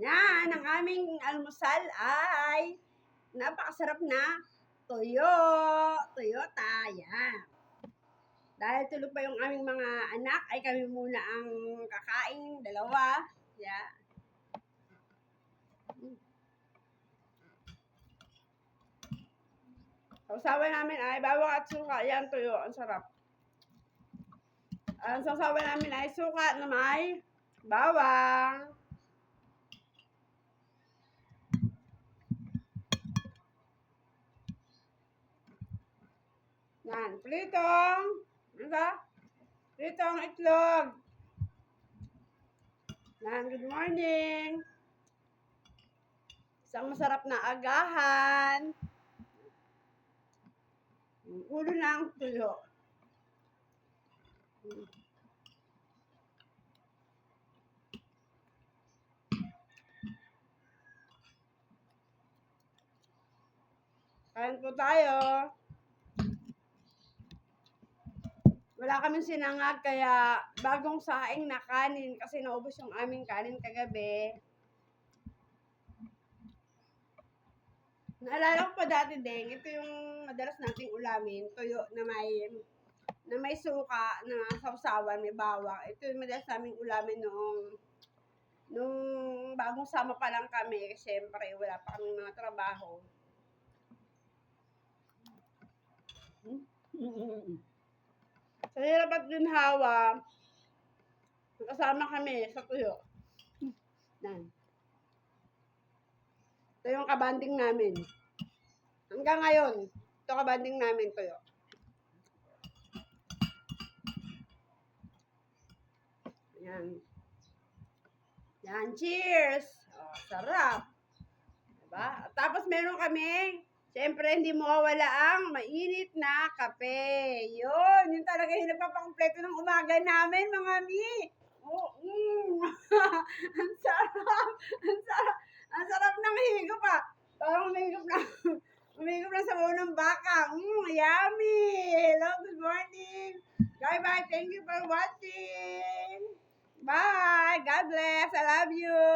Yan, ang aming almusal ay napakasarap na tuyo. Toyota, yan. Dahil tulog pa yung aming mga anak, ay kami muna ang kakain, dalawa. Yan. Sausawan namin ay bawang at suka. Yan, tuyo. Ang sarap. Ang sausawan namin ay suka na may bawang. Yan, pritong. Ano ba? Pritong itlog. Yan, good morning. Isang masarap na agahan. Ulo ng tuyo. Kain po tayo. Wala kaming sinangag kaya bagong saing na kanin kasi naubos yung aming kanin kagabi. Naalala ko pa dati ding, ito yung madalas nating ulamin, tuyo na may na may suka, na sausawan, may bawang. Ito yung madalas naming ulamin noong nung bagong sama pa lang kami, siyempre wala pa kaming mga trabaho. Sa hirap at ginhawa, kasama kami sa tuyo. Yan. Ito yung kabanding namin. Hanggang ngayon, ito kabanding namin tuyo. Yan. Yan, cheers! Oh, sarap. Diba? Tapos meron kami, siyempre hindi mawawala ang mainit na kape. Yun, yun talaga yung nagpapakompleto ng umaga namin, mga mi. Oh, mm. ang sarap. Ang sarap. Ang sarap ng higop ah. Parang umigop na. umigop na sa buo ng baka. Mm, yummy. Hello, good morning. Bye-bye. Thank you for watching. Bye. God bless. I love you.